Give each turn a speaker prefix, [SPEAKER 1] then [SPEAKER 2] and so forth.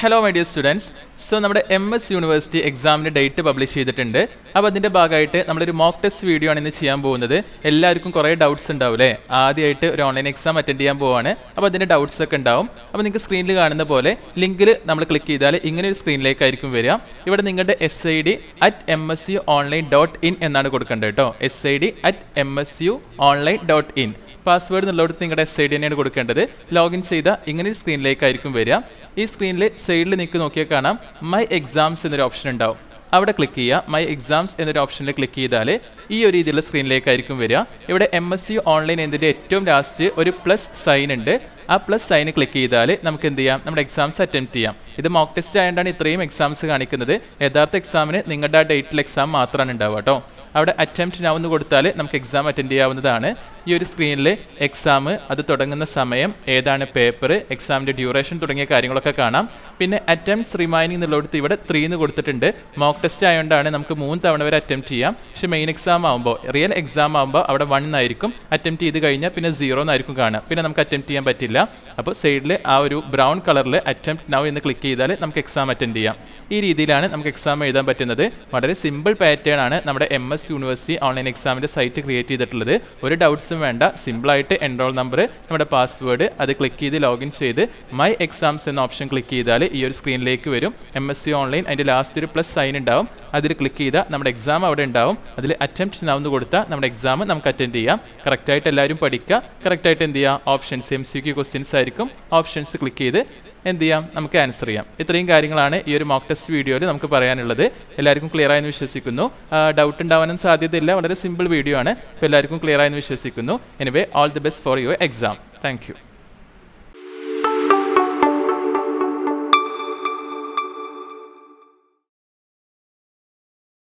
[SPEAKER 1] Hello my dear students so നമ്മുടെ M S university എക്സാമിന്റെ date publish ചെയ്തിട്ടുണ്ട്. അപ്പോൾ അതിന്റെ ഭാഗമായിട്ട് നമ്മളൊരു മോക്ക് ടെസ്റ്റ് വീഡിയോ ആണ് ഇന്ന് ചെയ്യാൻ പോകുന്നത്. എല്ലാവർക്കും കുറേ ഡൗട്ട്സ് ഉണ്ടാവും അല്ലേ? ആദ്യമായിട്ട് ഒരു ഓൺലൈൻ എക്സാം അറ്റൻഡ് ചെയ്യാൻ പോവാണ്. അപ്പോൾ അതിന്റെ ഡൗട്ട്സ് ഒക്കെ ഉണ്ടാവും. അപ്പോൾ നിങ്ങൾക്ക് സ്ക്രീനിൽ കാണുന്ന പോലെ ലിങ്കിൽ നമ്മൾ ക്ലിക്ക് ചെയ്താൽ ഇങ്ങനെ ഒരു സ്ക്രീനിലേക്കായിരിക്കും വരിക. ഇവിടെ നിങ്ങളുടെ S I D at M S U online dot in എന്നാണ് കൊടുക്കേണ്ടത് കേട്ടോ. S I D at M S U online dot in password എന്നുള്ളവർ നിങ്ങളുടെ എസ് ഐ ഡി തന്നെയാണ് കൊടുക്കേണ്ടത്. ലോഗിൻ ചെയ്ത ഇങ്ങനെ ഒരു സ്ക്രീനിലേക്കായിരിക്കും വരിക. ഈ സ്ക്രീനിൽ സൈഡിൽ നിങ്ങൾക്ക് നോക്കിയാൽ കാണാം. മൈ എക്സാംസ് എന്നൊരു ഓപ്ഷൻ ഉണ്ടാവും. അവിടെ ക്ലിക്ക് ചെയ്യുക. മൈ എക്സാംസ് എന്നൊരു ഓപ്ഷനിൽ ക്ലിക്ക് ചെയ്താൽ ഈ ഒരു രീതിയിലുള്ള സ്ക്രീനിലേക്കായിരിക്കും വരിക. ഇവിടെ എം എസ് സി ഓൺലൈൻ എന്നതിന്റെ ഏറ്റവും ലാസ്റ്റ് ഒരു പ്ലസ് സൈൻ ഉണ്ട്. ആ പ്ലസ് സൈന് ക്ലിക്ക് ചെയ്താൽ നമുക്ക് എന്ത് ചെയ്യാം? നമ്മുടെ എക്സാംസ് അറ്റംപ്റ്റ് ചെയ്യാം. ഇത് മോക്ക് ടെസ്റ്റ് ആയതുകൊണ്ടാണ് ഇത്രയും എക്സാംസ് കാണിക്കുന്നത്. യഥാർത്ഥ എക്സാമിന് നിങ്ങളുടെ ആ ഡേറ്റിൽ എക്സാം മാത്രമാണ് ഉണ്ടാവുക കേട്ടോ അവിടെ അറ്റംപ്റ്റ് നൗ എന്ന് കൊടുത്താൽ നമുക്ക് എക്സാം അറ്റൻഡ് ചെയ്യാവുന്നതാണ്. ഈ ഒരു സ്ക്രീനിൽ എക്സാം അത് തുടങ്ങുന്ന സമയം ഏതാണ് പേപ്പർ എക്സാമിന്റെ ഡ്യൂറേഷൻ തുടങ്ങിയ കാര്യങ്ങളൊക്കെ കാണാം. പിന്നെ അറ്റംപ്റ്റ്സ് റിമൈനിങ് എന്നുള്ളടുത്ത് ഇവിടെ ത്രീ എന്ന് കൊടുത്തിട്ടുണ്ട്. മോക്ക് ടെസ്റ്റ് ആയതുകൊണ്ടാണ് നമുക്ക് മൂന്ന് തവണ വരെ അറ്റംപ്റ്റ് ചെയ്യാം. പക്ഷേ മെയിൻ എക്സാം ആകുമ്പോൾ റിയൽ എക്സാം ആകുമ്പോൾ അവിടെ വൺ എന്നായിരിക്കും അറ്റംപ്റ്റ് ചെയ്ത് കഴിഞ്ഞാൽ പിന്നെ സീറോ എന്നായിരിക്കും കാണുക. പിന്നെ നമുക്ക് അറ്റംപ്റ്റ് ചെയ്യാൻ പറ്റില്ല. അപ്പോൾ സൈഡിൽ ആ ഒരു ബ്രൗൺ കളറിൽ അറ്റംപ്റ്റ് നൗ എന്ന് ക്ലിക്ക് ചെയ്താൽ നമുക്ക് എക്സാം അറ്റൻഡ് ചെയ്യാം. ഈ രീതിയിലാണ് നമുക്ക് എക്സാം എഴുതാൻ പറ്റുന്നത്. വളരെ സിമ്പിൾ പാറ്റേൺ ആണ് നമ്മുടെ എം എസ് യൂണിവേഴ്സിറ്റി ഓൺലൈൻ എക്സാമിന്റെ സൈറ്റ് ക്രിയേറ്റ് ചെയ്തിട്ടുള്ളത്. ഒരു ഡൗട്ട്സും വേണ്ട. സിമ്പിളായിട്ട് എൻറോൾ നമ്പർ നമ്മുടെ പാസ്വേഡ് അത് ക്ലിക്ക് ചെയ്ത് ലോഗിൻ ചെയ്ത് മൈ എക്സാംസ് എന്ന ഓപ്ഷൻ ക്ലിക്ക് ചെയ്താൽ ഈ ഒരു സ്ക്രീനിലേക്ക് വരും. എം എസ് സി ഓൺലൈൻ അതിന്റെ ലാസ്റ്റ് ഒരു പ്ലസ് സൈൻ ഉണ്ടാവും. അതിൽ ക്ലിക്ക് ചെയ്താൽ നമ്മുടെ എക്സാം അവിടെ ഉണ്ടാവും. അതിൽ അറ്റംപ്റ്റ് എന്ന് കൊടുത്താൽ നമ്മുടെ എക്സാം നമുക്ക് അറ്റൻഡ് ചെയ്യാം. കറക്റ്റായിട്ട് എല്ലാവരും പഠിക്കുക കറക്റ്റായിട്ട് എന്ത് ചെയ്യുക options M C Q questions ആയിരിക്കും. ഓപ്ഷൻസ് ക്ലിക്ക് ചെയ്ത് എന്ത് ചെയ്യാം? നമുക്ക് ആൻസർ ചെയ്യാം. ഇത്രയും കാര്യങ്ങളാണ് ഈ ഒരു മോക്ക് ടെസ്റ്റ് വീഡിയോയിൽ നമുക്ക് പറയാനുള്ളത്. എല്ലാവർക്കും ക്ലിയർ ആയെന്ന് വിശ്വസിക്കുന്നു. ഡൗട്ട് ഉണ്ടാവാനും സാധ്യതയില്ല. വളരെ സിമ്പിൾ വീഡിയോ ആണ്. അപ്പോൾ എല്ലാവർക്കും ക്ലിയർ ആയെന്ന് വിശ്വസിക്കുന്നു. Anyway all the best for your exam thank